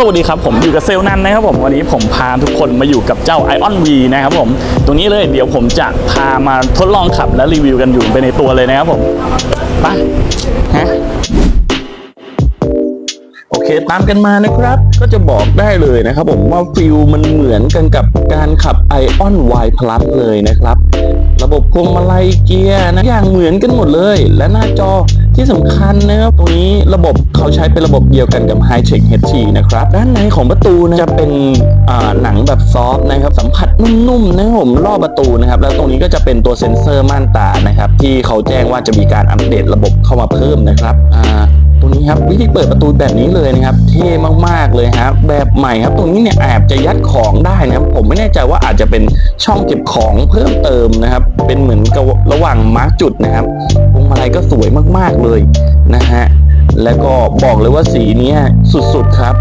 สวัสดีครับ ผมอยู่กับเซลนันนะครับผมวันนี้ผมพาทุกคนมาอยู่กับเจ้า i อออนวนะครับผมตรงนี้เลยเดี๋ยวผมจะพามาทดลองขับและรีวิวกันอยู่ไปในตัวเลยนะครับผมไปฮะ เคตามกันมานะครับ ก็จะบอกได้เลยนะครับผมว่าฟิลมันเหมือนกันกับการขับ Ion Y Plus เลยนะครับ ระบบพวงมาลัยเกียร์นะอย่างเหมือนกันหมดเลย และหน้าจอที่สำคัญนะครับตรงนี้ระบบเขาใช้เป็นระบบเดียวกันกับ High Tech HT นะครับ ด้านในของประตูนะจะเป็นหนังแบบซอฟต์นะครับ สัมผัสนุ่มๆนะครับผมรอบประตูนะครับ แล้วตรงนี้ก็จะเป็นตัวเซ็นเซอร์ม่านตานะครับ ที่เขาแจ้งว่าจะมีการอัปเดตระบบเข้ามาเพิ่มนะครับอ่า ตัวนี้ครับวิธีเปิดประตูแบบนี้เลยนะครับ เท่มากๆเลยครับแบบใหม่ครับตรงนี้เนี่ยแอบจะยัดของได้นะครับ ผมไม่แน่ใจว่าอาจจะเป็นช่องเก็บของเพิ่มเติมนะครับ เป็นเหมือนกับระหว่างมาร์กจุดนะครับพวงมาลัยก็สวยมากๆเลยนะฮะแล้วก็บอกเลยว่าสีนี้สุดๆครับ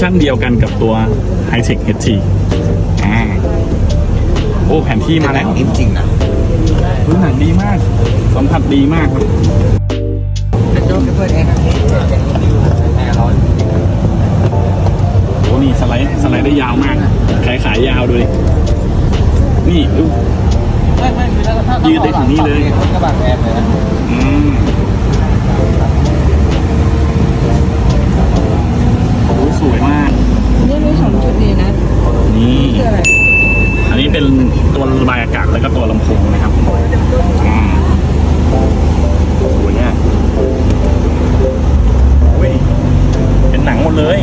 ชันเดียวกันกับตัว High Tech HT อ่าโอ้แผนที่มาแล้วจริงๆนะพื้นหนังดีมาก สัมผัสดีมากครับเป็นโจ๊กเปิดเองนะแอร์ร้อนโอ้นี่สไลด์สไลด์ได้ยาวมาก ขายขายยาวดูดินี่ดูไม่ไม่คือถ้าถ้ายืดได้ถึงนี่เลยรถกระบะแอร์เลยนะอืม นี่อันนี้เป็นตัวระบายอากาศแล้วก็ตัวลำโพงนะครับอ่าสวยเนี่ยโอ้ยเป็นหนังหมดเลย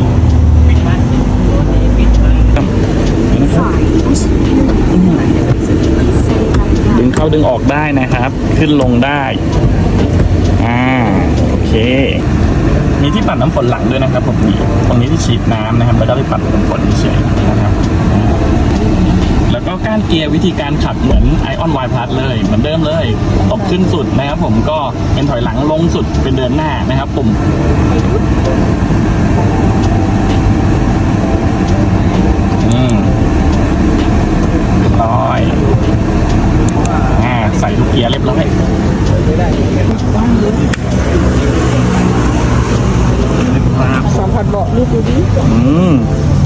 ดึงเข้าดึงออกได้นะครับ ขึ้นลงได้อ่าโอเค มีที่ปัดน้ำฝนหลังด้วยนะครับผมนี่ตรงนี้ที่ฉีดน้ำนะครับ แล้วก็ที่ปัดน้ำฝนเฉยนะครับ แล้วก็ก้านเกียร์วิธีการขับเหมือน Ion Y Plus เลยเหมือนเดิมเลยตบขึ้นสุดนะครับผมก็เป็นถอยหลังลงสุดเป็นเดินหน้านะครับปุ่มอืมเรียบร้อยอ่าใส่ลูกเกียร์เรียบร้อยครับสัมผัสเบาะลูกดูดิอืมนี่นี่นี่โอ้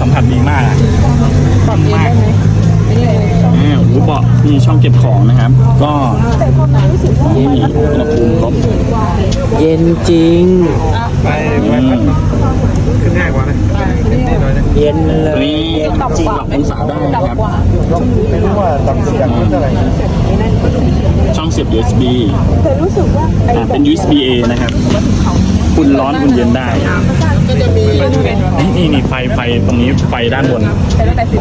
สัมผัสดีมากอะปรับเย็นได้ไหมไม่ได้เลยช่อ งอ่าหูเบาะมีช่องเก็บของนะครับ ก็แต่ความหมายรู้สึกว่านี่อุณหภูมิลบเย็นจริง ไปไปขึ้นง่ายกว่านะเย็นเลตัวยนี้ต่ำจีกว่าบองศาได้นะครับกว่าไม่รู้ว่าต่ำสุดอย่างนี้เท่าไหร่ช่องเสียบ USB แต่รู้สึกว่าไอ้อ่าเป็น USB A นะครับอุ่นร้อนอุ่นเย็นได้ก็จะมีเป็นนี่นี่นี่ไฟไฟตรงนี้ไฟด้านบนแต่ตั้งแต่สิบ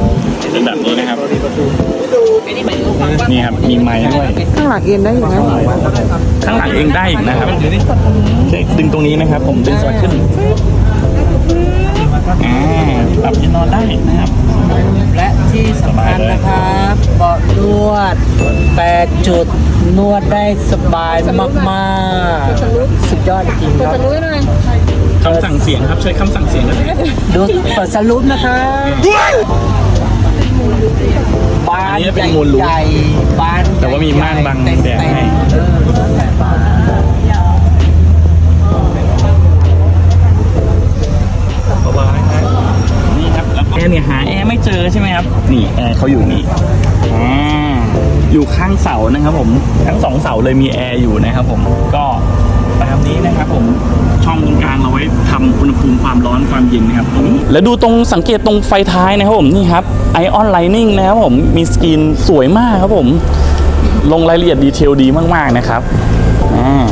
เป็นแบบนี้นะครับดูไอ้ นี่หมายถึงความว่านี่ครับ มีไม้ด้วย ข้างหลังเย็นได้อยู่ไหมข้างหลังเองได้อีกนะครับใช่ดึงตรงนี้นะครับ ผมดึงสลักขึ้นอ่าปรับที่นอนได้นะครับ และที่สำคัญนะครับเบาะนวด8จุดนวดได้สบายมากๆ สุดยอดจริงครับจะรู้หน่อยคำสั่งเสียงครับ ใช้คำสั่งเสียงก็ได้ดูเปิดสรุปนะครับ บานอันนี้เป็นมูลรูทใหญ่ๆบานแต่ว่ามีม่านบังแดดให้ เออนี่ครับแล้วแอร์เนี่ยหาแอร์ไม่เจอใช่ไหมครับ นี่แอร์เขาอยู่นี่อ่าอยู่ข้างเสานะครับผมทั้งสองเสาเลยมีแอร์อยู่นะครับผมก็ตามนี้นะครับผม ช่องตรงกลางเราไว้ทำอุณหภูมิความร้อนความเย็นนะครับตรงนี้แล้วดูตรงสังเกตตรงไฟท้ายนะครับผมนี่ครับ Ion Lighting นะครับผมมีสกรีนสวยมากครับผม ลงรายละเอียดดีเทลดีมากๆนะครับอ่า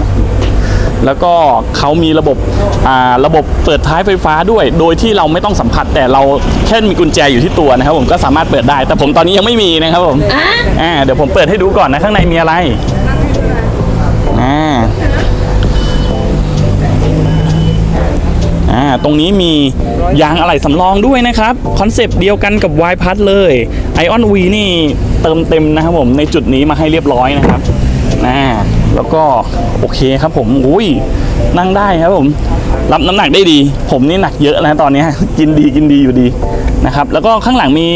แล้วก็เขามีระบบอ่าระบบเปิดท้ายไฟฟ้าด้วย โดยที่เราไม่ต้องสัมผัสแต่เราแค่มีกุญแจอยู่ที่ตัวนะครับ ผมก็สามารถเปิดได้ แต่ผมตอนนี้ยังไม่มีนะครับผมอ่าเดี๋ยวผมเปิดให้ดูก่อนนะข้างในมีอะไร รงนี้มียางอะไหล่สำรองด้วยนะครับ คอนเซปต์เดียวกันกับ y p a s เลย Ion V นี่เติมเต็มนะครับผมในจุดนี้มาให้เรียบร้อยนะครับอ่าแล้วก็โอเคครับผมอุ้ยนั่งได้ครับผมรับน้ำหนักได้ดี ผมนี่หนักเยอะแล้วตอนนี้กินดีกินดีอยู่ดีนะครับแล้วก็ข้างหลังมี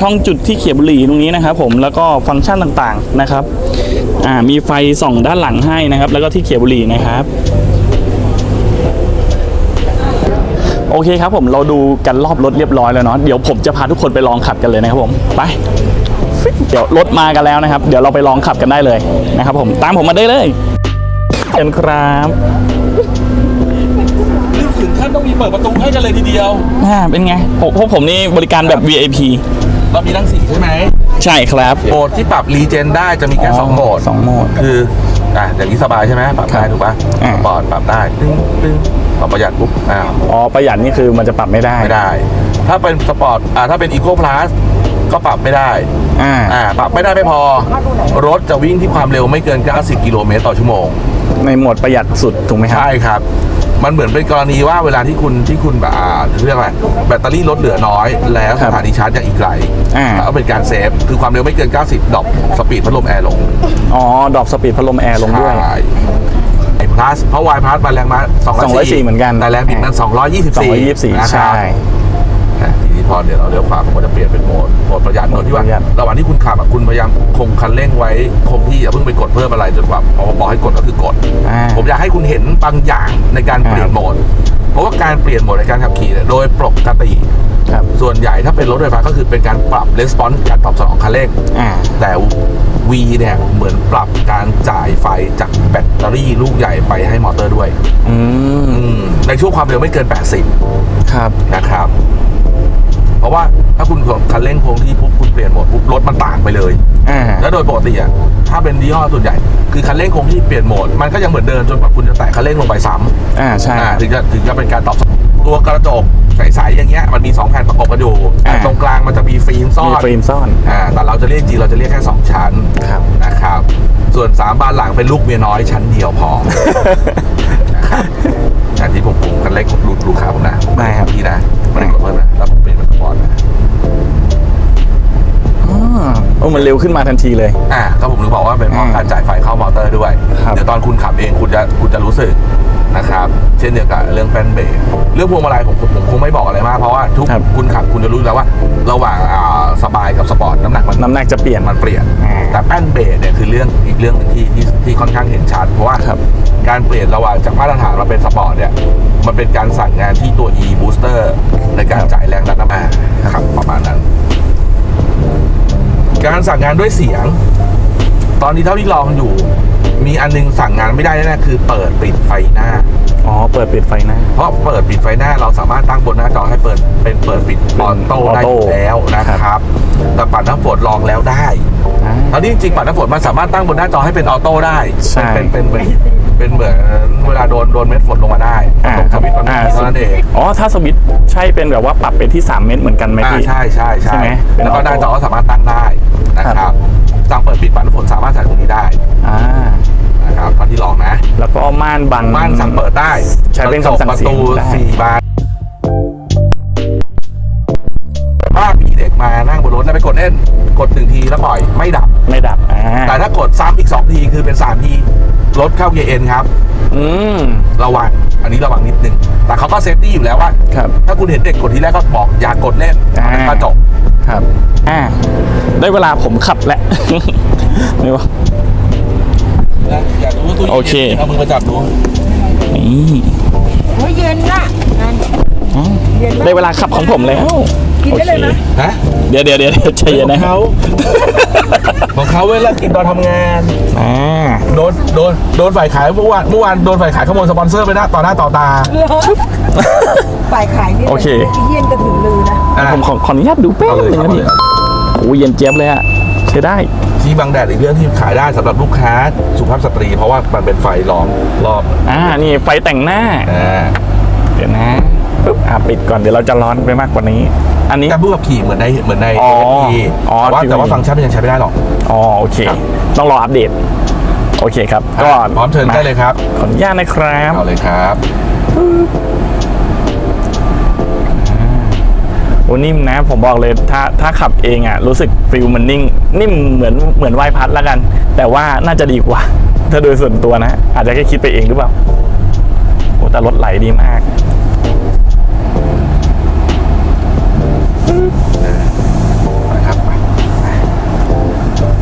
ช่องจุดที่เขียบบุหรี่ตรงนี้นะครับผมแล้วก็ฟังก์ชันต่างๆนะครับมีไฟส่องด้านหลังให้นะครับ แล้วก็ที่เขียบบุหรี่นะครับ โอเคครับผมเราดูกันรอบรถเรียบร้อยแล้วเนาะเดี๋ยวผมจะพาทุกคนไปลองขับกันเลยนะครับผมไปฟิ๊บเดี๋ยวรถมากันแล้วนะครับ เดี๋ยวเราไปลองขับกันได้เลยนะครับ ผมตามผมมาได้เลยเชิญครับนี่ถึงขั้นต้องมีเปิดประตูให้กันเลยทีเดียวอ่าเป็นไงผมพวกผมนี่บริการแบบ VIP เรามีทั้งสี่ใช่ไหมใช่ครับโหมดที่ปรับรีเจนได้จะมีแค่สองโหมดสองโหมดคืออะอย่างนี้สบายใช่ไหมปรับได้ถูกป่ะอ่าสปอร์ตปรับได้ตึ้งตึ้ง ปรับประหยัดปุ๊บอ้าวอ๋อประหยัดนี่คือมันจะปรับไม่ได้ไม่ได้ ถ้าเป็นสปอร์ตอ่าถ้าเป็นอีโค p ล u s ก็ปรับไม่ได้อ่าอ่าปรับไม่ได้ไม่พอ รถจะวิ่งที่ความเร็วไม่เกิน 90 กิโลเมตรต่อชั่วโมง ในโหมดประหยัดสุดถูกไหมครับใช่ครับ มันเหมือนเป็นกรณีว่าเวลาที่คุณที่คุณแบบอ่าเรียกอะไรแบตเตอรี่ลดเหลือน้อย แล้วครัสบถานีชาร์จยังอีกไกลอ่าก็เป็นการเซฟคือความเร็วไม่เกิน 90 ดรอปสปีดพัดลมแอร์ลง อ๋อ ดรอปสปีดพัดลมแอร์ลงด้วยใช่ไอ้ พลัสเพราะวายพลัสมาแรงมา204 204เหมือนกันแต่แรงบิดมัน224 224นะคใช่ รับทีนี้พอเดี๋ยวเราเลี้ยวขวาผมก็จะเปลี่ยนเป็นโหมดโหมดประหยัดโหมดที่ว่า ประหยัด ระหว่างที่คุณขับอะคุณพยายามคงคันเร่งไว้คงที่อย่าเพิ่งไปกดเพิ่มอะไรจนกว่าพอบอกให้กดก็คือกด อ่า ผมอยากให้คุณเห็นบางอย่างในการเปลี่ยนโหมด เพราะว่าการเปลี่ยนโหมดในการขับขี่เนี่ยโดยปกติ ครับ ส่วนใหญ่ถ้าเป็นรถไฟฟ้าก็คือเป็นการปรับ response การตอบสนองคันเร่ง อ่า แต่ V เนี่ยเหมือนปรับการจ่ายไฟจากแบตเตอ รี่ลูกใหญ่ไปให้มอเตอร์ด้วย อืมอืมในช่วงความเร็วไม่เกิน80ครับนะครับ เพราะว่าถ้าคุณกดคันเร่งโค้งที่ปุ๊บคุณเปลี่ยนโหมดปุ๊บรถมันต่างไปเลย อ่า แล้วโดยปกติอะถ้าเป็นยี่ห้อส่วนใหญ่ คือคันเร่งคงที่เปลี่ยนโหมด มันก็ยังเหมือนเดิมจนกว่าคุณจะแตะคันเร่งลงไปซ้ำอ่า ใช่อ่าถึงจะถึงจะเป็นการตอบสนองตัวกระจกใสๆอย่างเงี้ยมันมี 2 แผ่นประกบกันอยู่อ่า ตรงกลางมันจะมีฟิล์มซ่อมีนฟิล์มซ่อน อ่าแต่เราจะเรียกจริงเราจะเรียกแค่ 2 ชั้นครับ นะครับ ส่วน3บานหลังเป็นลูกเมียน้อยชั้นเดียวพอนะครับอันที่ผมผมคันเร่งของลูกลูกค้าผมนะได้ครับพี่นะไม่ได้กดเพิ่มนะแล้วผมเปลี่ยนเป็นสปอร์ตนะอ๋อโอ้มันเร็วขึ้นมาทันทีเลย อ่าก็ผมถึงบอกว่าเป็นเพราะการจ่ายไฟเข้ามอเตอร์ด้วยครับเดี๋ยวตอนคุณขับเองคุณจะคุณจะรู้สึก นะครับ เช่นเดียวกับเรื่องแป้นเบรกเรื่องพวงมาลัยผมผมผมคงไม่บอกอะไรมากเพราะว่าทุกครับ คุณขับคุณจะรู้อยู่แล้วว่า ระหว่างอ่าสบายกับสปอร์ตน้ำหนักมัน น้ำหนักจะเปลี่ยน มันเปลี่ยน อ่าแต่แป้นเบรกเนี่ยคือเรื่องอีกเรื่องหนึ่งที่ที่ที่ค่อนข้างเห็นชัด เพราะว่าครับการเปลี่ยนระหว่างจากมาตรฐานมาเป็นสปอร์ตเนี่ย มันเป็นการสั่งงานที่ตัว e booster ในการจ่ายแรงดันน้ำมันครับประมาณนั้น การสั่งงานด้วยเสียง ตอนนี้เท่าที่ลองอยู่ มีอันนึงสั่งงานไม่ได้แน่ๆคือเปิดปิดไฟหน้า อ๋อ เปิดปิดไฟหน้า เพราะเปิดปิดไฟหน้าเราสามารถตั้งบนหน้าจอให้เปิดเป็นเปิดปิดออโต้ได้อยู่แล้วนะครับ แต่ปัดน้ำฝนลองแล้วได้อ่าตอนนี้จริงๆปัดน้ำฝนมันสามารถตั้งบนหน้าจอให้เป็นออโต้ได้ใช่เป็นเป็นเป็นเป็นเหมือนเวลาโดนโดนเม็ดฝนลงมาได้อ่าตรงสวิตช์มันอ่ามีเท่านั้นเองอ๋อถ้าสวิตช์ใช่เป็นแบบว่าปรับไปที่ 3 เมตรเหมือนกันไหมอ่าพี่ใช่ใช่ใช่ใช่ไหมเป็นแล้วก็ออโต้หน้าจอก็สามารถตั้งได้นะคครัรับบ สั่งเปิดปิดปัดน้ำฝนสามารถใส่ตรงนี้ได้อ่านะครับตอนที่ลองนะแล้วก็ม่านบังม่านสั่งเปิดได้ใช้เป็นคำสั่งประเสียงตูได้สี่บานถ้ามีเด็กมานั่งบนรถแล้วไปกดเล่นกดหนึ่งทีแล้วปล่อยไม่ดับ ไม่ดับอ่าแต่ถ้ากดซ้ำอีกสองทีคือเป็นสามทีรถเข้าเกียร์เอ็นครับ อืมระวังอันนี้ระวังนิดนึงแต่เขาก็เซฟตี้อยู่แล้วว่า ครับ ถ้าคุณเห็นเด็กกดทีแรกก็บอกอย่ากดเล่นอ่าแล้วก็จบ ครับอ่าได้เวลาผมขับแล้วนี่วะอยากรู้ว่าตู้โอเค เอามือมาจับดูนี่โอ้ยเย็นน่ะนั่นอ๋อเย็นมากได้เวลาขับของผมแล้วกินได้เลยนะฮะโอเคเดี๋ยวเดี๋ยวเดี๋ยวใจเย็นนะของเขาของเขาเวลากินตอนทำงานอ่าโดนโดนโดนฝ่ายขายเมื่อวานเมื่อวานโดนฝ่ายขายขโมยสปอนเซอร์ไปหน้าต่อหน้าต่อตาฝ่ายขายนี่โอเค เย็นกระถึงลื อนะอะผมขอขออนุญาตดูแป๊บเอาเลยนึงครับนะพี่โอ้ยเย็นเจี๊ยบเลยอะใช้ได้ ที่บางแดดอีกเรื่องที่ขายได้สำหรับลูกค้าสุภาพสตรี เพราะว่ามันเป็นไฟล้อมรอบอ่านี่ไฟแต่งหน้า อ่าเดี๋ยวนะปึ๊บอ่าปิดก่อนเดี๋ยวเราจะร้อนไปมากกว่านี้ อันนี้การพูดกับขี่เหมือนในเหมือนในอ๋อ AFP อ๋อแต่ว่าที่ แต่ว่าฟังก์ชันมันยังใช้ไม่ได้หรอกอ๋อโอเคครับต้องรออัปเดต โอเคครับก็อะพร้อมเชิญได้เลยครับ ขออนุญาตนะครับ เอาเลยครับ นิ่มนะ ผมบอกเลยถ้าถ้าขับเองอะรู้สึกฟิลมันนิ่ง นิ่มเหมือนเหมือนวายพัดแล้วกัน แต่ว่าน่าจะดีกว่า ถ้าโดยส่วนตัวนะ อาจจะแค่คิดไปเองหรือเปล่าอ้แต่รถไหลดีมากนะครับไป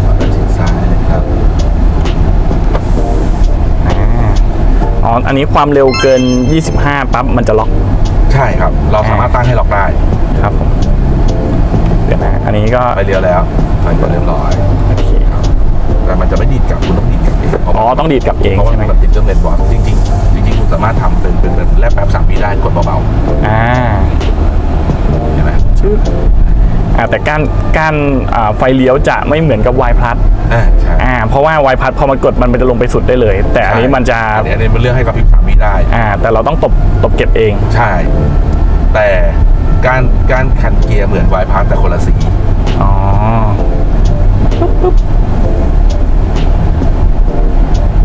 เราจะชิดซ้ายนะครับอ๋อ อันนี้ความเร็วเกิน 25 ปั๊บ มันจะล็อก ใช่ครับ เราสามารถตั้งให้ล็อกได้ ครับผมเดี๋ยวนะอันนี้ก็ไปเลี้ยวแล้วไฟก็เรียบร้อยโอเคครับแต่มันจะไม่ดีดกลับคุณต้องดีดกลับเองเพราะอ๋อต้องดีดกลับเองเพราะว่าใช่ไหมมันติดเครื่องเล่นบอร์ดจริงๆจริงๆคุณสามารถทำเป็นเป็นเป็นแลบแป๊บสามปีได้กดเบาอ่าๆเห็นไหมอ่าแต่การการอ่าไฟเลี้ยวจะไม่เหมือนกับ Y plus อ่าใช่อ่าเพราะว่า Y plus พอมันกดมันจะลงไปสุดได้เลย แต่อันนี้มันจะอันนี้อันนี้เป็นเรื่องให้กับพริบสามปีได้ อ่าแต่เราต้องตบตบเก็บเอง ใช่ แต่ การการขันเกียร์เหมือนวายพาร์แต่คนละสีอ๋อ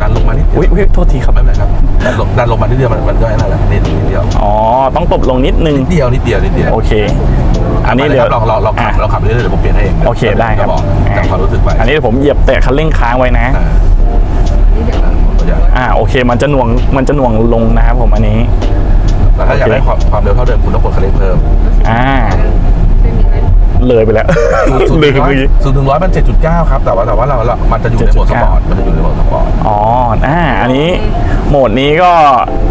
ดันลงมานิดเดียวอุ้ยอุ้ยโทษทีครับ ไม่เป็นไรครับดันลงดันลงมานิดเดียวมันมันก็นั่นแหละนิดนิดเดียวอ๋อ ต้องตบลงนิดนึง นิดเดียวนิดเดียวนิดเดียวโอเค อันนี้ไปลเดี๋ยวครับลองลองลองขับอะลองขับเรื่อยๆเดี๋ยวผมเปลี่ยนให้เองโอเคได้ครับ จะบอกจากความรู้สึกไปอันนี้เดี๋ยวผมเหยียบแตะคันเร่งค้างไว้นะ อ่าอ่าตัวอย่างอ่าโอเค มันจะหน่วงมันจะหน่วงลงนะครับผมอันนี้ แต่ถ้าอยากได้ความความเร็วเท่าเดิมคุณต้องกดคันเร่งเพิ่มอ่า เลยไปแล้วศูนย์ลืถึมงร้อยเมื่อกี้ศูนย์ถึงร้อยมันเจ็ดจุดเก้าครับ แต่ว่าแต่ว่าเราเรามันจะอยู่ในโหมดสปอร์ตมันจะอยู่ในโหมดสปอร์ตอ๋ออ่าอันนี้โหมดนี้ก็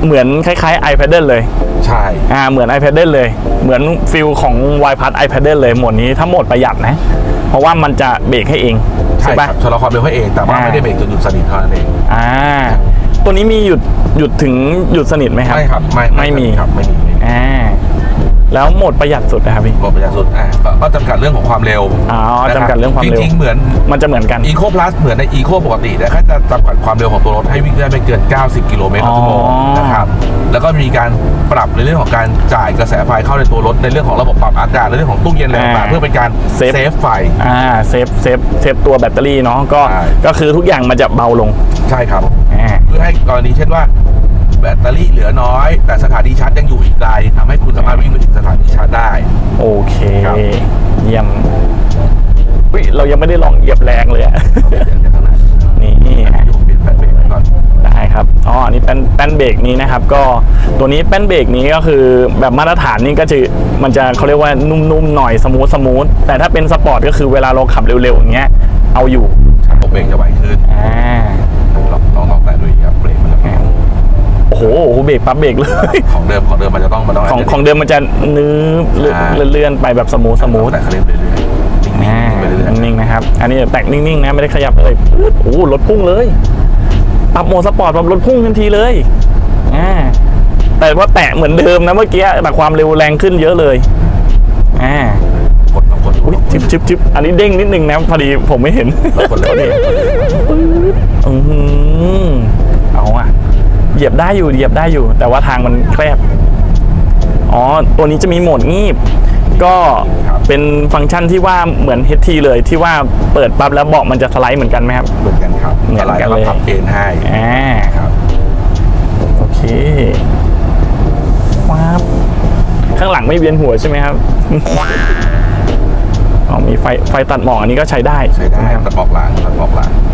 เหมือนคล้ายๆ iPad เลย ใช่อ่าเหมือน iPad เลย เหมือนฟิลของ y p a d iPad เลยโหมดนี้ถ้าโหมดประหยัดนะ เพราะว่ามันจะเบรกให้เองใช่ใช่คปะรับชะลอความเร็วให้เองแต่ว่าอ่า ไม่ได้เบรกจนหยุดสนิทเท่านั้นเอง อ่า ตัวนี้มีหยุดหยุดถึงหยุดสนิทไหมครับ ไม่ครับไม่ไม่มีครับไม่มีไม่มีอ่าแล้วโหมดประหยัดสุดนะครับพี่โหมดประหยัดสุดอะก็ก็จำกัดเรื่องของความเร็วอ๋อนะคบจำกัดเรื่องความเร็วจริงๆเหมือนมันจะเหมือนกันอีโค plus เหมือนในอีโคปกติแต่แค่จะจำกัดความเร็วของตัวรถให้วิ่งได้ไม่เกิน 90 กิโลเมตรต่อชั่วโมงอ๋อนะครับแล้วก็มีการปรับในเรื่องของการจ่ายกระแสไฟเข้าในตัวรถในเรื่องของระบบปรับอากาศในเรื่องของตู้เย็นอะไรต่างๆเพื่อเป็นการเซฟเซฟไฟอ่าเซฟเซฟเซฟตัวแบตเตอรี่เนาะก็ใช่ก็คือทุกอย่างมันจะเบาลงใช่ครับ อ่า เพื่อให้กรณีเช่นว่า แบตเตอรี่เหลือน้อย แต่สถานีชาร์จยังอยู่อีกไกลทำให้คุณสามารถวิ่งไปถึงสถานีชาร์จได้ โอเค ครับ เยี่ยมอุ้ยเรายังไม่ได้ลองเหยียบแรงเลยอะ เดี๋ยวเดี๋ยวข้างหน้านี่อะ เดี๋ยวผมเปลี่ยนแบตเบรกก่อนได้ครับ อ๋อ อันนี้แป้นแป้นเบรกนี้นะครับ ก็ตัวนี้แป้นเบรกนี้ก็คือแบบมาตรฐานนี่ก็จะมันจะเขาเรียกว่านุ่มๆหน่อยสมูทสมูทแต่ถ้าเป็นสปอร์ตก็คือเวลาเราขับเร็วๆอย่างเงี้ยเอาอยู่ ชาร์จเบรกจะไวขึ้น อ่า เบรกปั๊บเบรกเลย ของเดิมของเดิมมันจะต้องมันต้องของของเดิมมันจะนื้อเลื่อนอ่าเลื่อนไปแบบสมูทสมูทแต่เขาเล่นไปเรื่อยๆนิ่งอ่าๆไปเรื่อยนิ่งๆนะครับ อันนี้แตกนิ่งๆนะไม่ได้ขยับเลยปึ๊ดโอ้โหรถพุ่งเลยปรับโหมดสปอร์ตปรับรถพุ่งทันทีเลยอ่าแต่ว่าแตะเหมือนเดิมนะเมื่อกี้แต่ความเร็วแรงขึ้นเยอะเลยอ่าๆกดลองกดอุ้ยชิบชิบชิบอันนี้เด้งนิดนึงนะพอดีผมไม่เห็นลองกดเลย อืมเอาอะเห ยียบได้อยู่เหยียบได้อยู่ แต่ว่าทางมันแคบอ๋อตัวนี้จะมีโหมดงีบ ก็เป็นฟังก์ชันที่ว่าเหมือน HT เลยที่ว่าเปิดปั๊บแล้วเบาะมันจะสไลด์เหมือนกันไหมครับ เหมือนกันครับเหมือนกันเลยแล้วพับเอนให้อ่าครับโอเคว้าบข้างหลังไม่เวียนหัวใช่ไหมครับอ๋อมีไฟไฟตัดหมอกอันนี้ก็ใช้ได้ใช้ได้หมครับตัดบอกหลังตัดบอกหลังอ่าไ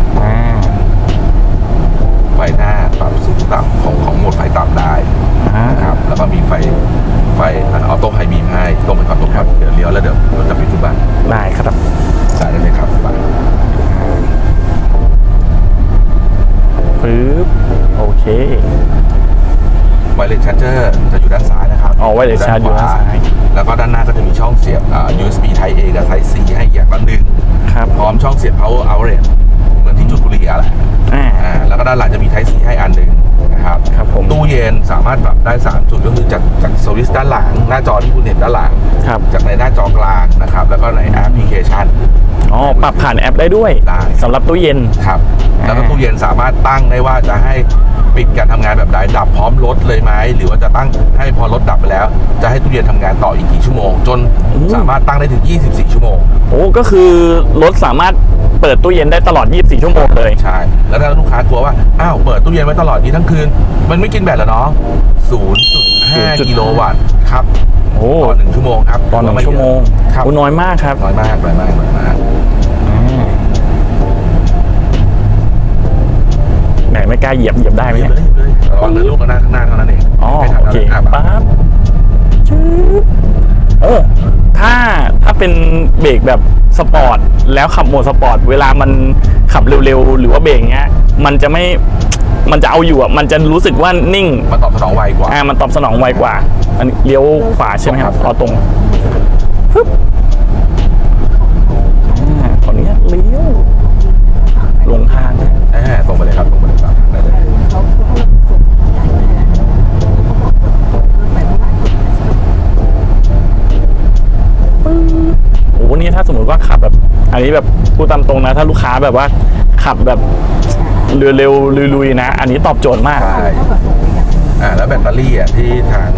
ฟหน้าปรับสูงต่ำของของโหมดไฟต่ำได้อ่านะครับแล้วก็มีไฟไฟออโต้ไฮบีมให้ตรงไปก่อนตรงก่อนเดี๋ยวเลี้ยวแล้วเดี๋ยวเราจะไปทุบบ้านได้ครับจ่ายได้เลยครับบ้านปึ๊บโอเคไวเลสชาร์เจอร์จะอยู่ด้านซ้ายนะครับอ๋อ wireless charger อยู่ด้านซ้ายแล้วก็ด้านหน้าก็จะมีช่องเสียบอ่า USB Type A กับ Type C ให้อย่างละหนึ่งครับพร้อมช่องเสียบ power outlet เหมือน ที่จุดบุหรี่อะแหละอ่า อ่าแล้วก็ด้านหลังจะมี Type C ให้อันหนึ่งนะครับครับผม ตู้เย็นสามารถปรับได้3จุดก็คือจากจากสวิตช์ด้านหลัง หน้าจอที่คุณเห็นด้านหลัง ครับจากในหน้าจอกลางนะครับ แล้วก็ในแอปพลิเคชัน อ๋อปรับผ่านแอปได้ด้วยได้ สำหรับตู้เย็น ครับแล้วก็อ่าตู้เย็นสามารถตั้งได้ว่าจะให้ปิดการทำงานแบบใดดับพร้อมรถเลยไหมหรือว่าจะตั้งให้พอรถดับไปแล้ว จะให้ตู้เย็นทำงานต่ออีกกี่ชั่วโมง จนสามารถตั้งได้ถึง 24 ชั่วโมง โอ้ก็คือรถสามารถเปิดตู้เย็นได้ตลอด 24 ชั่วโมงเลย ใช่ แล้วถ้าลูกค้ากลัวว่า อ้าว เปิดตู้เย็นไว้ตลอดนี้ทั้งคืน มันไม่กินแบตเหรอน้อง0.5 0.5กิโลวัตต์ครับโอ้ต่อหนึ่งชั่วโมงครับตอนหนึ่งชั่วโมงครับโอ้น้อยมากครับ น้อยมากน้อยมากน้อยมากอ่าไหนไม่กล้าเหยียบเหยียบได้ไหมเหยียบเนี่ยเลยเหยียบเลยเราระวังเดินลูกกันหน้าข้างหน้าเท่านั้นเองอ๋อไม่ทันโอเคแล้วอะปั๊บจึ๊บเออถ้าถ้าเป็นเบรกแบบสปอร์ตแล้วขับโหมดสปอร์ตเวลามัน ขับเร็วๆ หรือว่าเบรกเงี้ย มันจะไม่มันจะเอาอยู่อะ มันจะรู้สึกว่านิ่ง มันตอบสนองไวกว่า อ่า มันตอบสนองไวกว่า อันนี้เลี้ยวขวาใช่ไหมครับเอาตรงปึ๊บอ่าขออนุญาตเลี้ยวลงทางนะแหมตรงไปเลยครับตรงไปเลยครับได้เลยโอ้โหนี่ถ้าสมมติว่าขับแบบ อันนี้แบบ พูดตามตรงนะ ถ้าลูกค้าแบบว่าขับแบบเร็วๆลุยๆนะ อันนี้ตอบโจทย์มาก ใช่อ่าแล้วแบตเตอรี่อะที่ทาง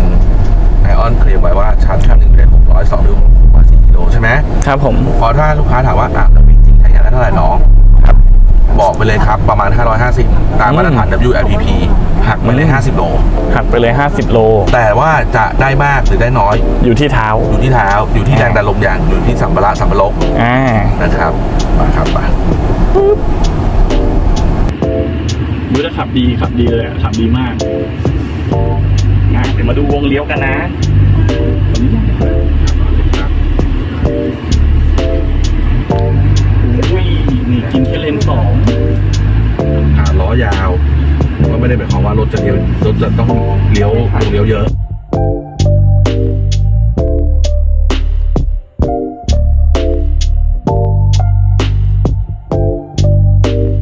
ไอออนเคลมไว้ว่าชาร์จแค่หนึ่งได้หกร้อยสองหรือหกร้อยสี่กิโลใช่ไหมครับผม พอถ้าลูกค้าถามว่าอะแล้วจริงๆใช้งานได้เท่าไหร่น้อง ครับ บอกไปเลยครับประมาณ 550 ตามมาตรฐาน WLTP หักไปเลย 50 โล หักไปเลย 50 โล แต่ว่าจะได้มากหรือได้น้อย อยู่ที่เท้า อยู่ที่เท้า อยู่ที่แรงดันลมยาง อยู่ที่สัมภาระสัมภาระอ่า นะครับ มาครับมาดูจะขับดีขับดีเลยอะขับดีมากอะเดี๋ยวมาดูวงเลี้ยวกันนะอุ้ยนี่กินแค่เลนสองหาล้อยาว ก็ไม่ได้หมายความว่ารถจะเลี้ยวรถจะต้องเลี้ยวลงเลี้ยวเยอะ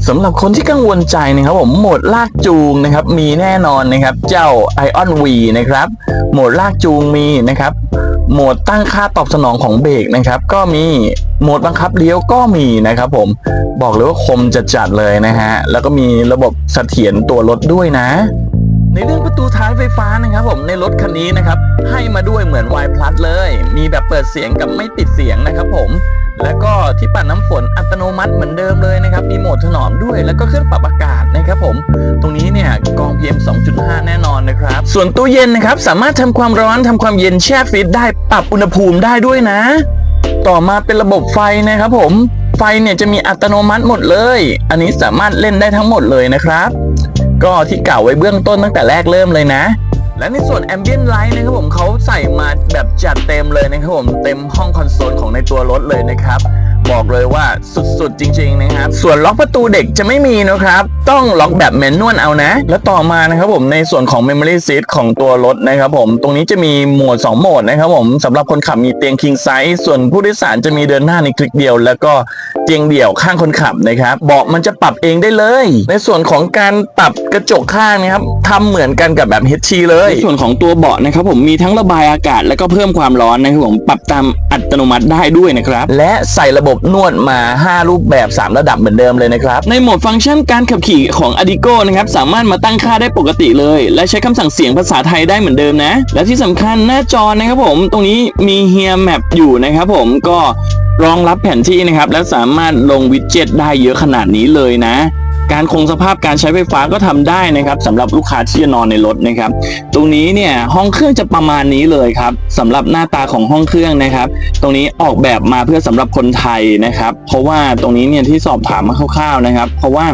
สำหรับคนที่กังวลใจนะครับผมโหมดลากจูงนะครับ มีแน่นอนนะครับ เจ้า Ion V นะครับ โหมดลากจูงมีนะครับ โหมดตั้งค่าตอบสนองของเบรกนะครับ ก็มี โหมดบังคับเลี้ยวก็มีนะครับผมบอกเลยว่าคมจัดจัดๆเลยนะฮะ แล้วก็มีระบบเสถียรตัวรถด้วยนะ ในเรื่องประตูท้ายไฟฟ้านะครับผมในรถคันนี้นะครับ ให้มาด้วยเหมือน Y Plus เลย มีแบบเปิดเสียงกับไม่ปิดเสียงนะครับผมแล้วก็ที่ปัดน้ำฝนอัตโนมัติเหมือนเดิมเลยนะครับ มีโหมดถนอมด้วย แล้วก็เครื่องปรับอากาศนะครับผม ตรงนี้เนี่ยกอง PM 2.5 แน่นอนนะครับ ส่วนตู้เย็นนะครับ สามารถทำความร้อนทำความเย็นแช่ฟรีซได้ ปรับอุณหภูมิได้ด้วยนะ ต่อมาเป็นระบบไฟนะครับผมไฟเนี่ยจะมีอัตโนมัติหมดเลย อันนี้สามารถเล่นได้ทั้งหมดเลยนะครับ ก็ที่กล่าวไว้เบื้องต้นตั้งแต่แรกเริ่มเลยนะ และในส่วน Ambient Light นะครับผมเขาใส่มาแบบจัดเต็มเลยนะครับผมเต็มห้องคอนโซลของในตัวรถเลยนะครับ บอกเลยว่าสุดๆจริง ๆ นะครับ ส่วนล็อกประตูเด็กจะไม่มีนะครับ ต้องล็อกแบบแมนนวลเอานะ และต่อมานะครับผมในส่วนของ Memory Seat ของตัวรถนะครับผมตรงนี้จะมีโหมด 2 โหมดนะครับผมสำหรับคนขับมีเตียง King Size ส่วนผู้โดยสารจะมีเดินหน้าในคลิกเดียว แล้วก็เตียงเดี่ยวข้างคนขับนะครับเบาะมันจะปรับเองได้เลย ในส่วนของการปรับกระจกข้างนะครับทำเหมือนกันกับแบบ HT เลยในส่วนของตัวเบาะนะครับผมมีทั้งระบายอากาศ แล้วก็เพิ่มความร้อนนะครับผมปรับตามอัตโนมัติได้ด้วยนะครับและใส่ระบบนวดมา 5 รูปแบบ 3 ระดับเหมือนเดิมเลยนะครับ ในโหมดฟังก์ชันการขับขี่ของ Adigo นะครับ สามารถมาตั้งค่าได้ปกติเลย และใช้คำสั่งเสียงภาษาไทยได้เหมือนเดิมนะ และที่สำคัญหน้าจอนะครับผม ตรงนี้มีเฮียแมปอยู่นะครับผมก็รองรับแผนที่นะครับ และสามารถลงวิดเจ็ตได้เยอะขนาดนี้เลยนะ การคงสภาพการใช้ไฟฟ้าก็ทำได้นะครับสำหรับลูกค้าที่จะนอนในรถนะครับ ตรงนี้เนี่ยห้องเครื่องจะประมาณนี้เลยครับสำหรับหน้าตาของห้องเครื่องนะครับ ตรงนี้ออกแบบมาเพื่อสำหรับคนไทยนะครับ เพราะว่าตรงนี้เนี่ยที่สอบถามมาคร่าวๆนะครับ เพราะว่า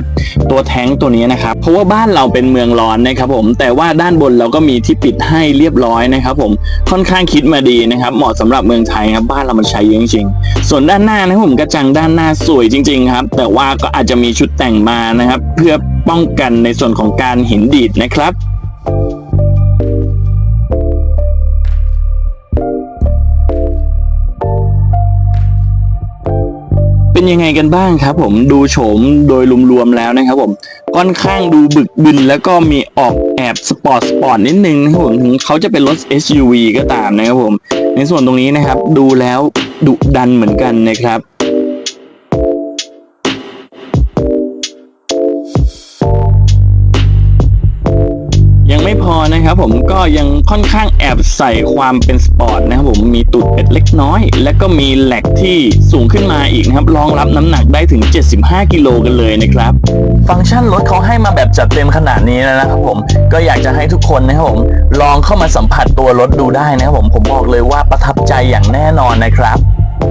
ตัวแท้งตัวนี้นะครับ เพราะว่าบ้านเราเป็นเมืองร้อนนะครับผมแต่ว่าด้านบนเราก็มีที่ปิดให้เรียบร้อยนะครับ ผมค่อนข้างคิดมาดีนะครับ เหมาะสำหรับเมืองไทยครับบ้านเรามันใช้เยอะจริงๆส่วนด้านหน้านะผมกระจังด้านหน้าสวยจริง ๆ ครับ แต่ว่าก็อาจจะมีชุดแต่งมานะครับ เพื่อป้องกันในส่วนของการหินดีดนะครับเป็นยังไงกันบ้างครับผมดูโฉมโดยรวมๆแล้วนะครับผมค่อนข้างดูบึกบึนแล้วก็มีออกแอบสปอร์ตสปอร์ตนิดนึงนะครับผมถึงเขาจะเป็นรถ SUV ก็ตามนะครับผม ในส่วนตรงนี้นะครับ ดูแล้วดุดันเหมือนกันนะครับ พอนะครับผมก็ยังค่อนข้างแอบใส่ความเป็นสปอร์ตนะครับผมมีตูดเป็ดเล็กน้อย และก็มีแหลกที่สูงขึ้นมาอีกนะครับรองรับน้ำหนักได้ถึง 75 กิโลกันเลยนะครับ ฟังก์ชันรถเขาให้มาแบบจัดเต็มขนาดนี้แล้วนะครับผมก็อยากจะให้ทุกคนนะครับผมลองเข้ามาสัมผัสตัวรถดูได้นะครับผมผมบอกเลยว่าประทับใจอย่างแน่นอนนะครับ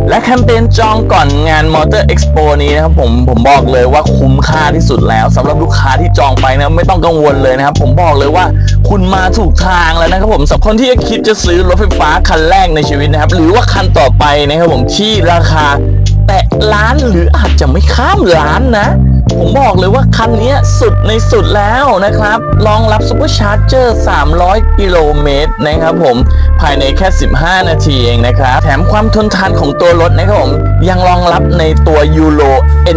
และแคมเปญจองก่อนงาน Motor Expo นี้นะครับผมผมบอกเลยว่าคุ้มค่าที่สุดแล้วสำหรับลูกค้าที่จองไปนะไม่ต้องกังวลเลยนะครับ ผมบอกเลยว่าคุณมาถูกทางแล้วนะครับผมสำหรับคนที่คิดจะซื้อรถไฟฟ้าคันแรกในชีวิตนะครับ หรือว่าคันต่อไปนะครับผมที่ราคา แตะล้านหรืออาจจะไม่ข้ามล้านนะ ผมบอกเลยว่าคันนี้สุดในสุดแล้วนะครับรองรับซูเปอร์ชาร์เจอร์300 กิโลเมตรนะครับผมภายในแค่ 15 นาทีเองนะครับ แถมความทนทานของตัวรถนะครับผมยังรองรับในตัวยูโร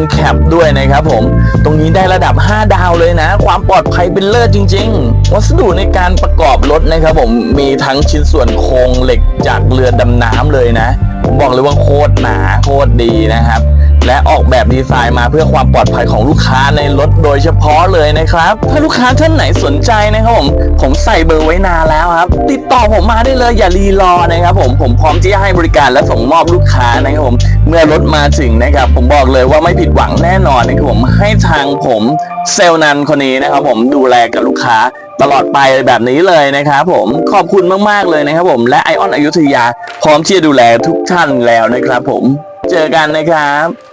NCAP ด้วยนะครับผม ตรงนี้ได้ระดับ 5 ดาวเลยนะ ความปลอดภัยเป็นเลิศจริง ๆ วัสดุในการประกอบรถนะครับผมมีทั้งชิ้นส่วนโครงเหล็กจากเรือดำน้ำเลยนะ ผมบอกเลยว่าโคตรหนาโคตรดีนะครับ และออกแบบดีไซน์มาเพื่อความปลอดภัยของลูกค้าในรถโดยเฉพาะเลยนะครับ ถ้าลูกค้าท่านไหนสนใจนะครับผม ผมใส่เบอร์ไว้นานแล้วครับ ติดต่อผมมาได้เลยอย่ารีรอนะครับผม ผมพร้อมที่จะให้บริการและส่งมอบลูกค้านะครับผม เมื่อรถมาถึงนะครับ ผมบอกเลยว่าไม่ผิดหวังแน่นอนนะครับผม ให้ทางผมเซลนันคนนี้นะครับผมดูแลกับลูกค้าตลอดไปแบบนี้เลยนะครับผมขอบคุณมาก ๆ เลยนะครับผมและไอออนอยุธยา พร้อมที่จะดูแลทุกท่านแล้วนะครับผม เจอกันนะครับ